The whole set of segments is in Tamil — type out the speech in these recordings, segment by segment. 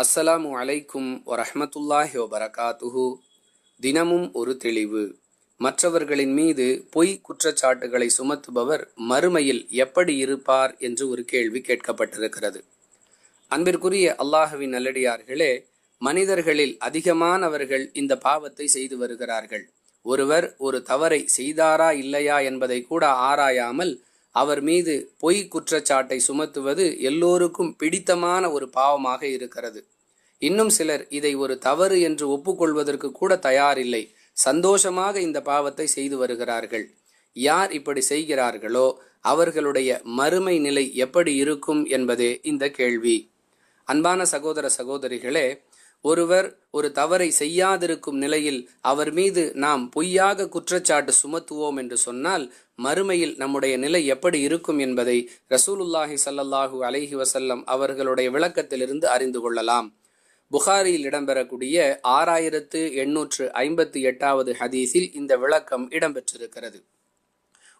அஸ்ஸலாமு அலைக்கும் வரஹமத்துல்லாஹி வபரகாத்துஹு. தினமும் ஒரு தெளிவு. மற்றவர்களின் மீது பொய் குற்றச்சாட்டுகளை சுமத்துபவர் மறுமையில் எப்படி இருப்பார் என்று ஒரு கேள்வி கேட்கப்பட்டிருக்கிறது. அன்பிற்குரிய அல்லாஹுவின் நல்லடியார்களே மனிதர்களில் அதிகமானவர்கள் இந்த பாவத்தை செய்து வருகிறார்கள். ஒருவர் ஒரு தவறை செய்தாரா இல்லையா என்பதை கூட ஆராயாமல் அவர் மீது பொய் குற்றச்சாட்டை சுமத்துவது எல்லோருக்கும் பிடித்தமான ஒரு பாவமாக இருக்கிறது. இன்னும் சிலர் இதை ஒரு தவறு என்று ஒப்புக்கொள்வதற்கு கூட தயாரில்லை. சந்தோஷமாக இந்த பாவத்தை செய்து வருகிறார்கள். யார் இப்படி செய்கிறார்களோ அவர்களுடைய மறுமை நிலை எப்படி இருக்கும் என்பதே இந்த கேள்வி. அன்பான சகோதர சகோதரிகளே ஒருவர் ஒரு தவறை செய்யாதிருக்கும் நிலையில் அவர் மீது நாம் பொய்யாக குற்றச்சாட்டு சுமத்துவோம் என்று சொன்னால் மறுமையில் நம்முடைய நிலை எப்படி இருக்கும் என்பதை ரசூலுல்லாஹி சல்லல்லாஹு அலைஹி வசல்லம் அவர்களுடைய விளக்கத்திலிருந்து அறிந்து கொள்ளலாம். புகாரியில் இடம்பெறக்கூடிய ஆறாயிரத்து எண்ணூற்று ஐம்பத்தி எட்டாவது ஹதீஸில் இந்த விளக்கம் இடம்பெற்றிருக்கிறது.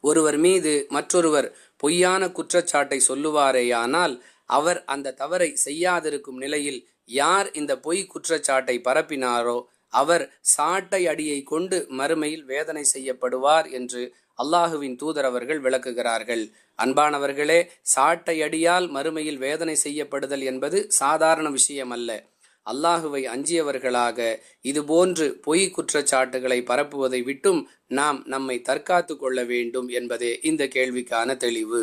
ஒருவர் மீது மற்றொருவர் பொய்யான குற்றச்சாட்டை சொல்லுவாரேயானால் அவர் அந்த தவறை செய்யாதிருக்கும் நிலையில் யார் இந்த பொய் குற்றச்சாட்டை பரப்பினாரோ அவர் சாட்டை அடியை கொண்டு மறுமையில் வேதனை செய்யப்படுவார் என்று அல்லாஹுவின் தூதர் அவர்கள் விளக்குகிறார்கள். அன்பானவர்களே சாட்டை அடியால் மறுமையில் வேதனை செய்யப்படுதல் என்பது சாதாரண விஷயம் அல்ல அல்லாஹுவை அஞ்சியவர்களாக இதுபோன்று பொய் குற்றச்சாட்டுகளை பரப்புவதை விட்டும் நாம் நம்மை தற்காத்து கொள்ள வேண்டும் என்பதே இந்த கேள்விக்கான தெளிவு.